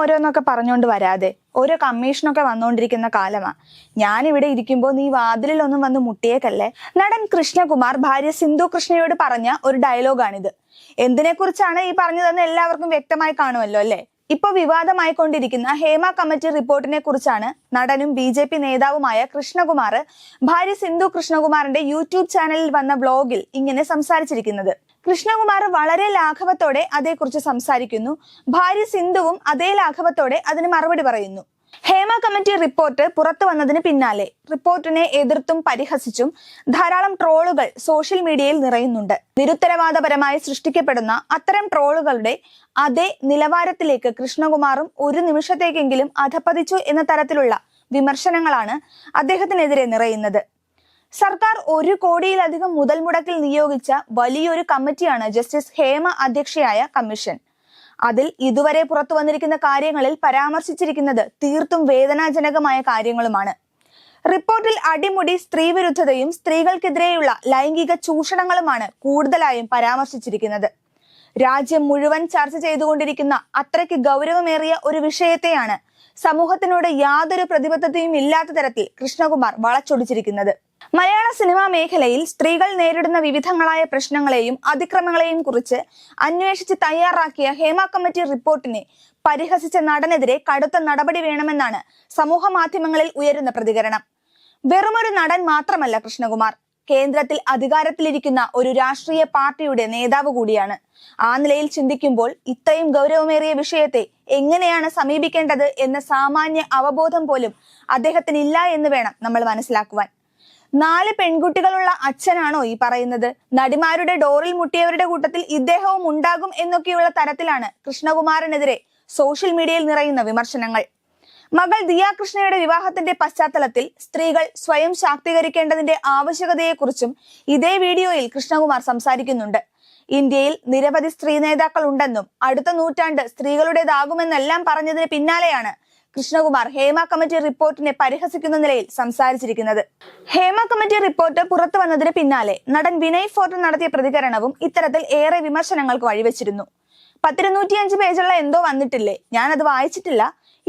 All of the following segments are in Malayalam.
ഓരോന്നൊക്കെ പറഞ്ഞുകൊണ്ട് വരാതെ. ഓരോ കമ്മീഷനൊക്കെ വന്നുകൊണ്ടിരിക്കുന്ന കാലമാ. ഞാൻ ഇവിടെ ഇരിക്കുമ്പോൾ നീ വാതിലിലൊന്നും വന്ന് മുട്ടിയേക്കല്ലേ? നടൻ കൃഷ്ണകുമാർ ഭാര്യ സിന്ധു കൃഷ്ണയോട് പറഞ്ഞ ഒരു ഡയലോഗാണിത്. എന്തിനെ കുറിച്ചാണ് ഈ പറഞ്ഞതെന്ന് എല്ലാവർക്കും വ്യക്തമായി കാണുമല്ലോ അല്ലേ? ഇപ്പൊ വിവാദമായിക്കൊണ്ടിരിക്കുന്ന ഹേമ കമ്മിറ്റി റിപ്പോർട്ടിനെ കുറിച്ചാണ് നടനും ബി ജെ പി നേതാവുമായ കൃഷ്ണകുമാർ ഭാര്യ സിന്ധു കൃഷ്ണകുമാറിന്റെ യൂട്യൂബ് ചാനലിൽ വന്ന ബ്ലോഗിൽ ഇങ്ങനെ സംസാരിച്ചിരിക്കുന്നത്. കൃഷ്ണകുമാർ വളരെ ലാഘവത്തോടെ അതേക്കുറിച്ച് സംസാരിക്കുന്നു. ഭാര്യ സിന്ധുവും അതേ ലാഘവത്തോടെ അതിന് മറുപടി പറയുന്നു. ഹേമ കമ്മിറ്റി റിപ്പോർട്ട് പുറത്തു വന്നതിന് പിന്നാലെ റിപ്പോർട്ടിനെ എതിർത്തും പരിഹസിച്ചും ധാരാളം ട്രോളുകൾ സോഷ്യൽ മീഡിയയിൽ നിറയുന്നുണ്ട്. നിരുത്തരവാദപരമായി സൃഷ്ടിക്കപ്പെടുന്ന അത്തരം ട്രോളുകളുടെ അതേ നിലവാരത്തിലേക്ക് കൃഷ്ണകുമാറും ഒരു നിമിഷത്തേക്കെങ്കിലും അധപ്പതിച്ചു എന്ന തരത്തിലുള്ള വിമർശനങ്ങളാണ് അദ്ദേഹത്തിനെതിരെ നിറയുന്നത്. സർക്കാർ ഒരു കോടിയിലധികം മുതൽ മുടക്കിൽ നിയോഗിച്ച വലിയൊരു കമ്മിറ്റിയാണ് ജസ്റ്റിസ് ഹേമ അധ്യക്ഷയായ കമ്മീഷൻ. അതിൽ ഇതുവരെ പുറത്തു വന്നിരിക്കുന്ന കാര്യങ്ങളിൽ പരാമർശിച്ചിരിക്കുന്നത് തീർത്തും വേദനാജനകമായ കാര്യങ്ങളുമാണ്. റിപ്പോർട്ടിൽ അടിമുടി സ്ത്രീവിരുദ്ധതയും സ്ത്രീകൾക്കെതിരെയുള്ള ലൈംഗിക ചൂഷണങ്ങളുമാണ് കൂടുതലായും പരാമർശിച്ചിരിക്കുന്നത്. രാജ്യം മുഴുവൻ ചർച്ച ചെയ്തുകൊണ്ടിരിക്കുന്ന അത്രയ്ക്ക് ഗൗരവമേറിയ ഒരു വിഷയത്തെയാണ് സമൂഹത്തിനോട് യാതൊരു പ്രതിബദ്ധതയും ഇല്ലാത്ത തരത്തിൽ കൃഷ്ണകുമാർ വളച്ചൊടിച്ചിരിക്കുന്നത്. മലയാള സിനിമാ മേഖലയിൽ സ്ത്രീകൾ നേരിടുന്ന വിവിധങ്ങളായ പ്രശ്നങ്ങളെയും അതിക്രമങ്ങളെയും കുറിച്ച് അന്വേഷിച്ച് തയ്യാറാക്കിയ ഹേമ കമ്മിറ്റി റിപ്പോർട്ടിനെ പരിഹസിച്ച നടനെതിരെ കടുത്ത നടപടി വേണമെന്നാണ് സമൂഹ മാധ്യമങ്ങളിൽ ഉയരുന്ന പ്രതികരണം. വെറുമൊരു നടൻ മാത്രമല്ല കൃഷ്ണകുമാർ. കേന്ദ്രത്തിൽ അധികാരത്തിലിരിക്കുന്ന ഒരു രാഷ്ട്രീയ പാർട്ടിയുടെ നേതാവ് കൂടിയാണ്. ആ നിലയിൽ ചിന്തിക്കുമ്പോൾ ഇത്രയും ഗൗരവമേറിയ വിഷയത്തെ എങ്ങനെയാണ് സമീപിക്കേണ്ടത് എന്ന സാമാന്യ അവബോധം പോലും അദ്ദേഹത്തിനില്ല എന്ന് വേണം നമ്മൾ മനസ്സിലാക്കുവാൻ. നാല് പെൺകുട്ടികളുള്ള അച്ഛനാണോ ഈ പറയുന്നത്? നടിമാരുടെ ഡോറിൽ മുട്ടിയവരുടെ കൂട്ടത്തിൽ ഇദ്ദേഹവും ഉണ്ടാകും എന്നൊക്കെയുള്ള തരത്തിലാണ് കൃഷ്ണകുമാറിനെതിരെ സോഷ്യൽ മീഡിയയിൽ നിറയുന്ന വിമർശനങ്ങൾ. മകൾ ദിയാകൃഷ്ണയുടെ വിവാഹത്തിന്റെ പശ്ചാത്തലത്തിൽ സ്ത്രീകൾ സ്വയം ശാക്തീകരിക്കേണ്ടതിന്റെ ആവശ്യകതയെക്കുറിച്ചും ഇതേ വീഡിയോയിൽ കൃഷ്ണകുമാർ സംസാരിക്കുന്നുണ്ട്. ഇന്ത്യയിൽ നിരവധി സ്ത്രീ നേതാക്കൾ ഉണ്ടെന്നും അടുത്ത നൂറ്റാണ്ട് സ്ത്രീകളുടേതാകുമെന്നെല്ലാം പറഞ്ഞതിന് പിന്നാലെയാണ് കൃഷ്ണകുമാർ ഹേമ കമ്മിറ്റി റിപ്പോർട്ടിനെ പരിഹസിക്കുന്ന നിലയിൽ സംസാരിച്ചിരിക്കുന്നത്. ഹേമ കമ്മിറ്റി റിപ്പോർട്ട് പുറത്തു വന്നതിന് പിന്നാലെ നടൻ വിനയ് ഫോർട്ട് നടത്തിയ പ്രതികരണവും ഇത്തരത്തിൽ ഏറെ വിമർശനങ്ങൾക്ക് വഴിവെച്ചിരുന്നു. പത്തിരുന്നൂറ്റിയഞ്ച് പേജുള്ള എന്തോ വന്നിട്ടില്ലേ? ഞാൻ അത് വായിച്ചിട്ടില്ല.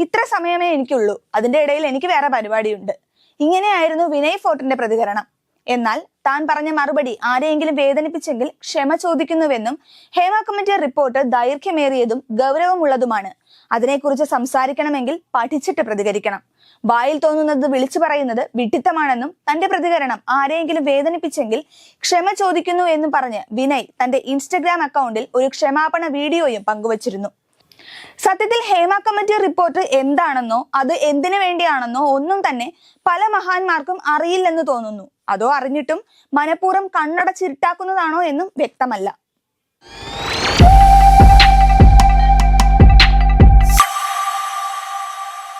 ഇത്ര സമയമേ എനിക്കുള്ളൂ. അതിന്റെ ഇടയിൽ എനിക്ക് വേറെ പരിപാടിയുണ്ട്. ഇങ്ങനെയായിരുന്നു വിനയ് ഫോർട്ടിന്റെ പ്രതികരണം. എന്നാൽ താൻ പറഞ്ഞ മറുപടി ആരെയെങ്കിലും വേദനിപ്പിച്ചെങ്കിൽ ക്ഷമ ചോദിക്കുന്നുവെന്നും ഹേമ കമ്മിറ്റി റിപ്പോർട്ട് ദൈർഘ്യമേറിയതും ഗൗരവമുള്ളതുമാണ്. അതിനെക്കുറിച്ച് സംസാരിക്കണമെങ്കിൽ പഠിച്ചിട്ട് പ്രതികരിക്കണം. വായിൽ തോന്നുന്നത് വിളിച്ചു പറയുന്നത് വിഡിത്തമാണെന്നും തന്റെ പ്രതികരണം ആരെയെങ്കിലും വേദനിപ്പിച്ചെങ്കിൽ ക്ഷമ ചോദിക്കുന്നു എന്നും പറഞ്ഞ് വിനയ് തന്റെ ഇൻസ്റ്റഗ്രാം അക്കൗണ്ടിൽ ഒരു ക്ഷമാപണ വീഡിയോയും പങ്കുവച്ചിരുന്നു. സത്യത്തിൽ ഹേമ കമ്മിറ്റി റിപ്പോർട്ട് എന്താണെന്നോ അത് എന്തിനു വേണ്ടിയാണെന്നോ ഒന്നും തന്നെ പല മഹാന്മാർക്കും അറിയില്ലെന്ന് തോന്നുന്നു. അതോ അറിഞ്ഞിട്ടും മനഃപൂർവം കണ്ണടച്ചിരുട്ടാക്കുന്നതാണോ എന്നും വ്യക്തമല്ല.